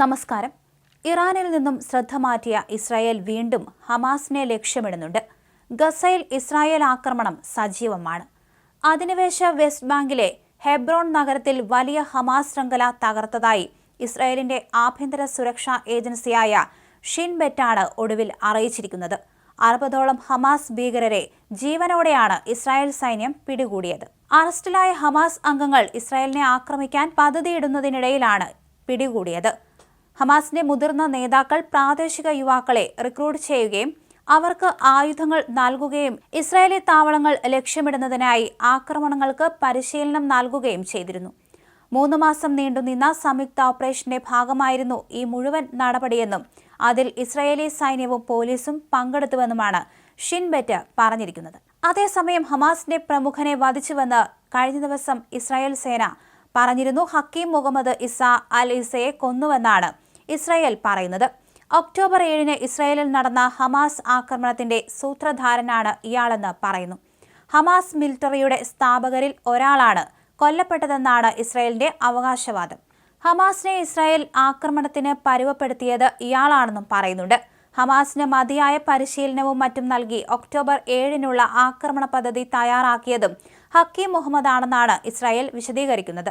നമസ്കാരം. ഇറാനിൽ നിന്നും ശ്രദ്ധ മാറ്റിയ ഇസ്രായേൽ വീണ്ടും ഹമാസിനെ ലക്ഷ്യമിടുന്നുണ്ട്. ഗസയിൽ ഇസ്രായേൽ ആക്രമണം സജീവമാണ്. അധിനിവേശ വെസ്റ്റ് ബാങ്കിലെ ഹെബ്രോൺ നഗരത്തിൽ വലിയ ഹമാസ് ശൃംഖല തകർത്തതായി ഇസ്രായേലിന്റെ ആഭ്യന്തര സുരക്ഷാ ഏജൻസിയായ ഷിൻബെറ്റാണ് ഒടുവിൽ അറിയിച്ചിരിക്കുന്നത്. അറുപതോളം ഹമാസ് ഭീകരരെ ജീവനോടെയാണ് ഇസ്രായേൽ സൈന്യം പിടികൂടിയത്. അറസ്റ്റിലായ ഹമാസ് അംഗങ്ങൾ ഇസ്രായേലിനെ ആക്രമിക്കാൻ പദ്ധതിയിടുന്നതിനിടയിലാണ് പിടികൂടിയത്. ഹമാസിന്റെ മുതിർന്ന നേതാക്കൾ പ്രാദേശിക യുവാക്കളെ റിക്രൂട്ട് ചെയ്യുകയും അവർക്ക് ആയുധങ്ങൾ നൽകുകയും ഇസ്രായേലി താവളങ്ങൾ ലക്ഷ്യമിടുന്നതിനായി ആക്രമണങ്ങൾക്ക് പരിശീലനം നൽകുകയും ചെയ്തിരുന്നു. മൂന്ന് മാസം നീണ്ടുനിന്ന സംയുക്ത ഓപ്പറേഷന്റെ ഭാഗമായിരുന്നു ഈ മുഴുവൻ നടപടിയെന്നും അതിൽ ഇസ്രായേലി സൈന്യവും പോലീസും പങ്കെടുത്തുവെന്നുമാണ് ഷിൻബെറ്റ് പറഞ്ഞിരിക്കുന്നത്. അതേസമയം ഹമാസിന്റെ പ്രമുഖനെ വധിച്ചുവെന്ന് കഴിഞ്ഞ ദിവസം ഇസ്രായേൽ സേന പറഞ്ഞിരുന്നു. ഹക്കീം മുഹമ്മദ് ഇസ അൽ ഇസയെ കൊന്നുവെന്നാണ് ഇസ്രായേൽ പറയുന്നത്. ഒക്ടോബർ ഏഴിന് ഇസ്രായേലിൽ നടന്ന ഹമാസ് ആക്രമണത്തിന്റെ സൂത്രധാരനാണ് ഇയാളെന്ന് പറയുന്നു. ഹമാസ് മിലിറ്ററിയുടെ സ്ഥാപകരിൽ ഒരാളാണ് കൊല്ലപ്പെട്ടതെന്നാണ് ഇസ്രായേലിന്റെ അവകാശവാദം. ഹമാസിനെ ഇസ്രായേൽ ആക്രമണത്തിന് പരുവപ്പെടുത്തിയത് ഇയാളാണെന്നും പറയുന്നുണ്ട്. ഹമാസിന് മതിയായ പരിശീലനവും മറ്റും നൽകി ഒക്ടോബർ ഏഴിനുള്ള ആക്രമണ പദ്ധതി തയ്യാറാക്കിയതും ഹക്കീം മുഹമ്മദാണെന്നാണ് ഇസ്രായേൽ വിശദീകരിക്കുന്നത്.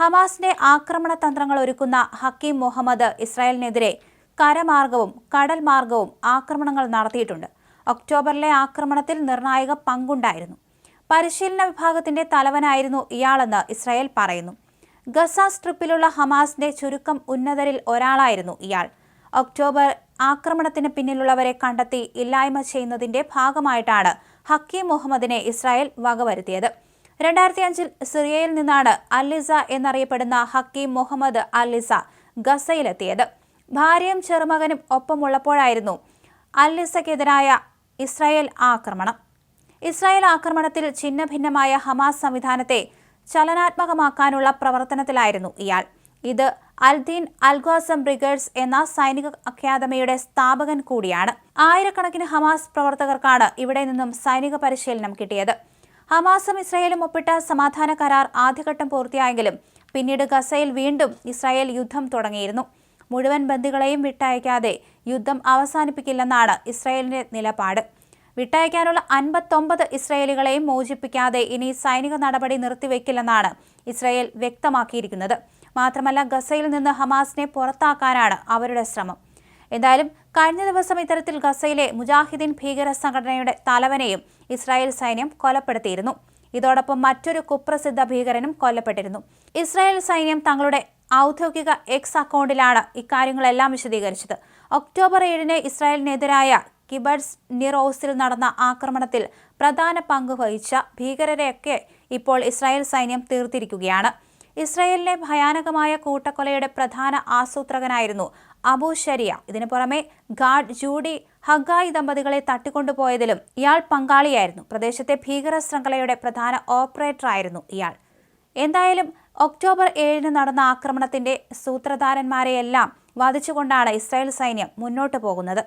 ഹമാസിന്റെ ആക്രമണ തന്ത്രങ്ങൾ ഒരുക്കുന്ന ഹക്കീം മുഹമ്മദ് ഇസ്രായേലിനെതിരെ കരമാർഗവും കടൽ മാർഗവും ആക്രമണങ്ങൾ നടത്തിയിട്ടുണ്ട്. ഒക്ടോബറിലെ ആക്രമണത്തിൽ നിർണായക പങ്കുണ്ടായിരുന്നു. പരിശീലന വിഭാഗത്തിന്റെ തലവനായിരുന്നു ഇയാളെന്ന് ഇസ്രായേൽ പറയുന്നു. ഗസ സ്ട്രിപ്പിലുള്ള ഹമാസിന്റെ ചുരുക്കം ഉന്നതരിൽ ഒരാളായിരുന്നു ഇയാൾ. ഒക്ടോബർ ആക്രമണത്തിന് പിന്നിലുള്ളവരെ കണ്ടെത്തി ഇല്ലായ്മ ചെയ്യുന്നതിന്റെ ഭാഗമായിട്ടാണ് ഹക്കീം മുഹമ്മദിനെ ഇസ്രായേൽ വകവരുത്തിയത്. രണ്ടായിരത്തി അഞ്ചിൽ സിറിയയിൽ നിന്നാണ് അല്ലിസ എന്നറിയപ്പെടുന്ന ഹക്കീം മുഹമ്മദ് അല്ലിസ ഗസയിലെത്തിയത്. ഭാര്യയും ചെറുമകനും ഒപ്പമുള്ളപ്പോഴായിരുന്നു അല്ലിസയ്ക്കെതിരായ ഇസ്രായേൽ ആക്രമണം. ഇസ്രായേൽ ആക്രമണത്തിൽ ഛിന്നഭിന്നമായ ഹമാസ് സംവിധാനത്തെ ചലനാത്മകമാക്കാനുള്ള പ്രവർത്തനത്തിലായിരുന്നു ഇയാൾ. ഇത് അൽദീൻ അൽഗ്വാസം ബ്രിഗേഡ്സ് എന്ന സൈനിക അക്കാദമിയുടെ സ്ഥാപകൻ കൂടിയാണ്. ആയിരക്കണക്കിന് ഹമാസ് പ്രവർത്തകർക്കാണ് ഇവിടെ നിന്നും സൈനിക പരിശീലനം കിട്ടിയത്. ഹമാസും ഇസ്രായേലും ഒപ്പിട്ട സമാധാന കരാർ ആദ്യഘട്ടം പൂർത്തിയായെങ്കിലും പിന്നീട് ഗസയിൽ വീണ്ടും ഇസ്രായേൽ യുദ്ധം തുടങ്ങിയിരുന്നു. മുഴുവൻ ബന്ദികളെയും വിട്ടയക്കാതെ യുദ്ധം അവസാനിപ്പിക്കില്ലെന്നാണ് ഇസ്രായേലിന്റെ നിലപാട്. വിട്ടയക്കാനുള്ള അൻപത്തൊമ്പത് ഇസ്രായേലികളെയും മോചിപ്പിക്കാതെ ഇനി സൈനിക നടപടി നിർത്തിവെക്കില്ലെന്നാണ് ഇസ്രായേൽ വ്യക്തമാക്കിയിരിക്കുന്നത്. മാത്രമല്ല ഗസയിൽ നിന്ന് ഹമാസിനെ പുറത്താക്കാനാണ് അവരുടെ ശ്രമം. എന്തായാലും കഴിഞ്ഞ ദിവസം ഇത്തരത്തിൽ ഗസയിലെ മുജാഹിദീൻ ഭീകര സംഘടനയുടെ തലവനെയും ഇസ്രായേൽ സൈന്യം കൊലപ്പെടുത്തിയിരുന്നു. ഇതോടൊപ്പം മറ്റൊരു കുപ്രസിദ്ധ ഭീകരനും കൊല്ലപ്പെട്ടിരുന്നു. ഇസ്രായേൽ സൈന്യം തങ്ങളുടെ ഔദ്യോഗിക എക്സ് അക്കൗണ്ടിലാണ് ഇക്കാര്യങ്ങളെല്ലാം വിശദീകരിച്ചത്. ഒക്ടോബർ ഏഴിന് ഇസ്രായേലിനെതിരായ കിബഡ്സ് നിറോസിൽ നടന്ന ആക്രമണത്തിൽ പ്രധാന പങ്ക് വഹിച്ച ഭീകരരെയൊക്കെ ഇപ്പോൾ ഇസ്രായേൽ സൈന്യം തീർത്തിരിക്കുകയാണ്. ഇസ്രായേലിലെ ഭയാനകമായ കൂട്ടക്കൊലയുടെ പ്രധാന ആസൂത്രകനായിരുന്നു അബു ഷരിയ ഇതിനു പുറമെ ഗാഡ് ജൂഡി ഹഗായി ദമ്പതികളെ തട്ടിക്കൊണ്ടുപോയതിലും ഇയാൾ പങ്കാളിയായിരുന്നു. പ്രദേശത്തെ ഭീകര ശൃംഖലയുടെ പ്രധാന ഓപ്പറേറ്ററായിരുന്നു ഇയാൾ. എന്തായാലും ഒക്ടോബർ ഏഴിന് നടന്ന ആക്രമണത്തിന്റെ സൂത്രധാരന്മാരെയെല്ലാം വധിച്ചുകൊണ്ടാണ് ഇസ്രായേൽ സൈന്യം മുന്നോട്ടു പോകുന്നത്.